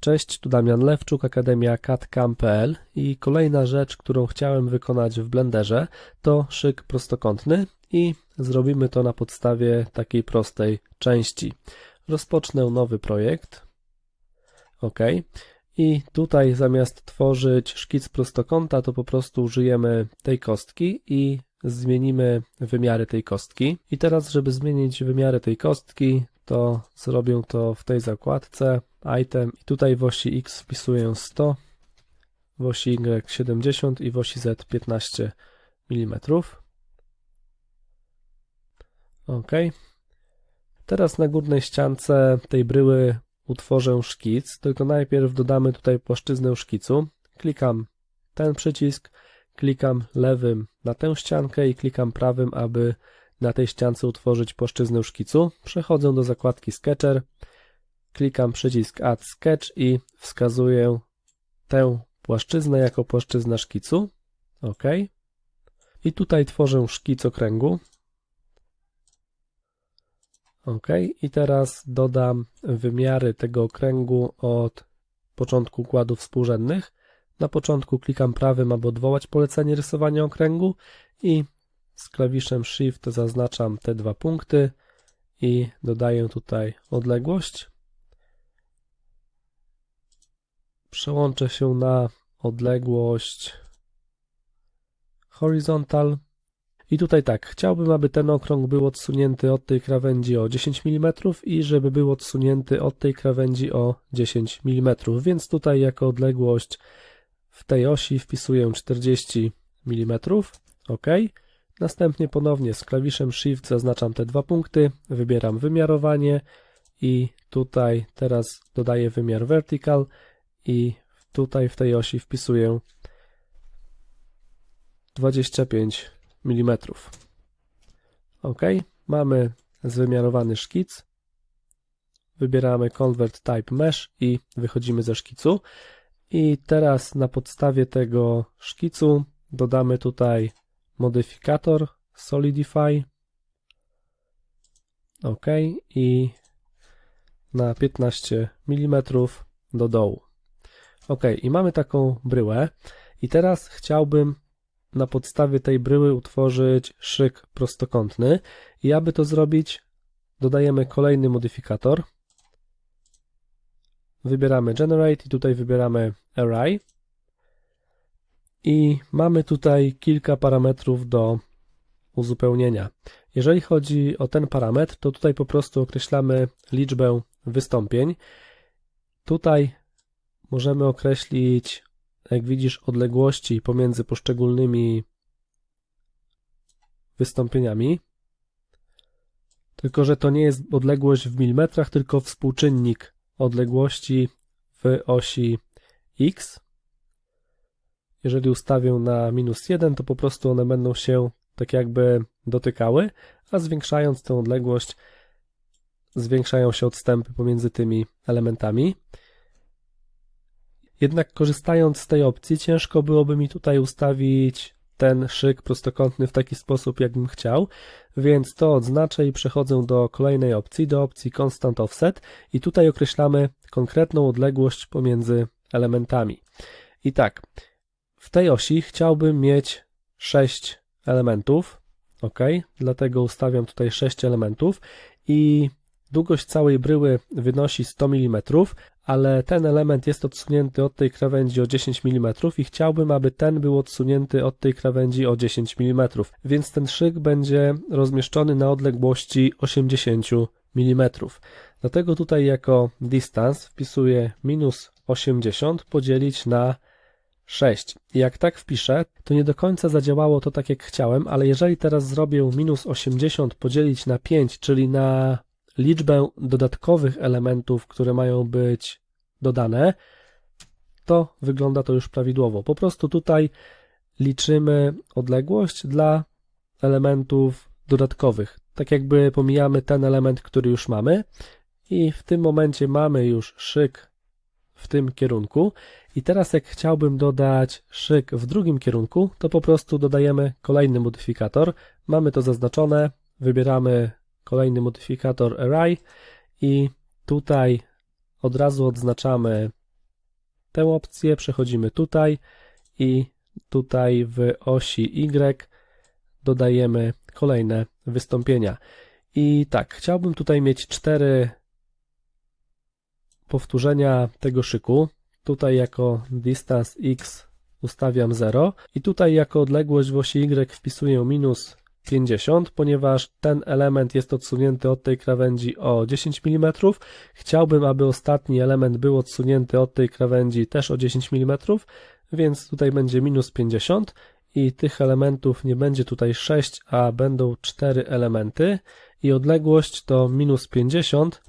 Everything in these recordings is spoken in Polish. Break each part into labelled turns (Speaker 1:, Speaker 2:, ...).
Speaker 1: Cześć, tu Damian Lewczuk, Akademia CAD.cam.pl i kolejna rzecz, którą chciałem wykonać w Blenderze to szyk prostokątny i zrobimy to na podstawie takiej prostej części. Rozpocznę nowy projekt. OK. I tutaj zamiast tworzyć szkic prostokąta, to po prostu użyjemy tej kostki i zmienimy wymiary tej kostki. I teraz, żeby zmienić wymiary tej kostki, to zrobię to w tej zakładce item i tutaj w osi X wpisuję 100, w osi Y 70 i w osi Z 15 mm. OK. Teraz na górnej ściance tej bryły utworzę szkic, tylko najpierw dodamy tutaj płaszczyznę szkicu. Klikam ten przycisk, klikam lewym na tę ściankę i klikam prawym, aby na tej ściance utworzyć płaszczyznę szkicu. Przechodzę do zakładki Sketcher, klikam przycisk Add Sketch i wskazuję tę płaszczyznę jako płaszczyzna szkicu. OK. I tutaj tworzę szkic okręgu. OK. I teraz dodam wymiary tego okręgu od początku układów współrzędnych. Na początku klikam prawym, aby odwołać polecenie rysowania okręgu i z klawiszem Shift zaznaczam te dwa punkty i dodaję tutaj odległość. Przełączę się na odległość horizontal. I tutaj tak, chciałbym, aby ten okrąg był odsunięty od tej krawędzi o 10 mm i żeby był odsunięty od tej krawędzi o 10 mm, więc tutaj jako odległość w tej osi wpisuję 40 mm, OK. Następnie ponownie z klawiszem Shift zaznaczam te dwa punkty, wybieram wymiarowanie i tutaj teraz dodaję wymiar vertical i tutaj w tej osi wpisuję 25 mm. OK, mamy zwymiarowany szkic. Wybieramy Convert Type Mesh i wychodzimy ze szkicu. I teraz na podstawie tego szkicu dodamy tutaj modyfikator Solidify. OK i na 15 mm do dołu. OK, i mamy taką bryłę. I teraz chciałbym na podstawie tej bryły utworzyć szyk prostokątny. I aby to zrobić, dodajemy kolejny modyfikator. Wybieramy Generate i tutaj wybieramy Array. I mamy tutaj kilka parametrów do uzupełnienia. Jeżeli chodzi o ten parametr, to tutaj po prostu określamy liczbę wystąpień. Tutaj możemy określić, jak widzisz, odległości pomiędzy poszczególnymi wystąpieniami. Tylko, że to nie jest odległość w milimetrach, tylko współczynnik odległości w osi x. Jeżeli ustawię na minus 1, to po prostu one będą się tak jakby dotykały, a zwiększając tę odległość, zwiększają się odstępy pomiędzy tymi elementami. Jednak korzystając z tej opcji, ciężko byłoby mi tutaj ustawić ten szyk prostokątny w taki sposób, jakbym chciał, więc to odznaczę i przechodzę do kolejnej opcji, do opcji Constant Offset i tutaj określamy konkretną odległość pomiędzy elementami. I tak, w tej osi chciałbym mieć 6 elementów, ok, dlatego ustawiam tutaj 6 elementów i długość całej bryły wynosi 100 mm, ale ten element jest odsunięty od tej krawędzi o 10 mm i chciałbym, aby ten był odsunięty od tej krawędzi o 10 mm, więc ten szyk będzie rozmieszczony na odległości 80 mm. Dlatego tutaj jako distance wpisuję minus 80 podzielić na 6. I jak tak wpiszę, to nie do końca zadziałało to tak jak chciałem, ale jeżeli teraz zrobię minus 80 podzielić na 5, czyli na liczbę dodatkowych elementów, które mają być dodane, to wygląda to już prawidłowo. Po prostu tutaj liczymy odległość dla elementów dodatkowych. Tak jakby pomijamy ten element, który już mamy i w tym momencie mamy już szyk w tym kierunku. I teraz jak chciałbym dodać szyk w drugim kierunku, to po prostu dodajemy kolejny modyfikator. Mamy to zaznaczone, wybieramy kolejny modyfikator array i tutaj od razu odznaczamy tę opcję, przechodzimy tutaj i tutaj w osi Y dodajemy kolejne wystąpienia. I tak, chciałbym tutaj mieć cztery powtórzenia tego szyku. Tutaj jako distance x ustawiam 0 i tutaj jako odległość w osi y wpisuję minus 50, ponieważ ten element jest odsunięty od tej krawędzi o 10 mm. Chciałbym, aby ostatni element był odsunięty od tej krawędzi też o 10 mm, więc tutaj będzie minus 50 i tych elementów nie będzie tutaj 6, a będą 4 elementy i odległość to minus 50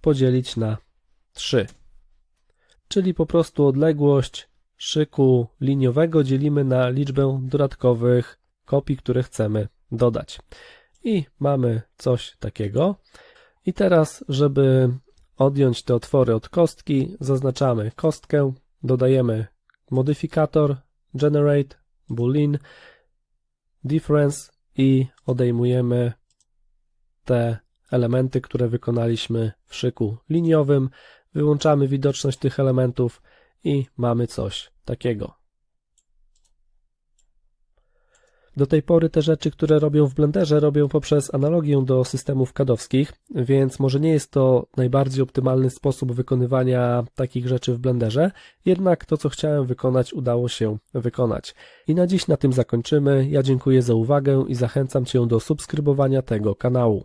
Speaker 1: podzielić na 3. Czyli po prostu odległość szyku liniowego dzielimy na liczbę dodatkowych kopii, które chcemy dodać. I mamy coś takiego. I teraz, żeby odjąć te otwory od kostki, zaznaczamy kostkę, dodajemy modyfikator generate boolean difference i odejmujemy te elementy, które wykonaliśmy w szyku liniowym, wyłączamy widoczność tych elementów i mamy coś takiego. Do tej pory te rzeczy, które robią w Blenderze, robią poprzez analogię do systemów kadowskich, więc może nie jest to najbardziej optymalny sposób wykonywania takich rzeczy w Blenderze, jednak to, co chciałem wykonać, udało się wykonać. I na dziś na tym zakończymy. Ja dziękuję za uwagę i zachęcam Cię do subskrybowania tego kanału.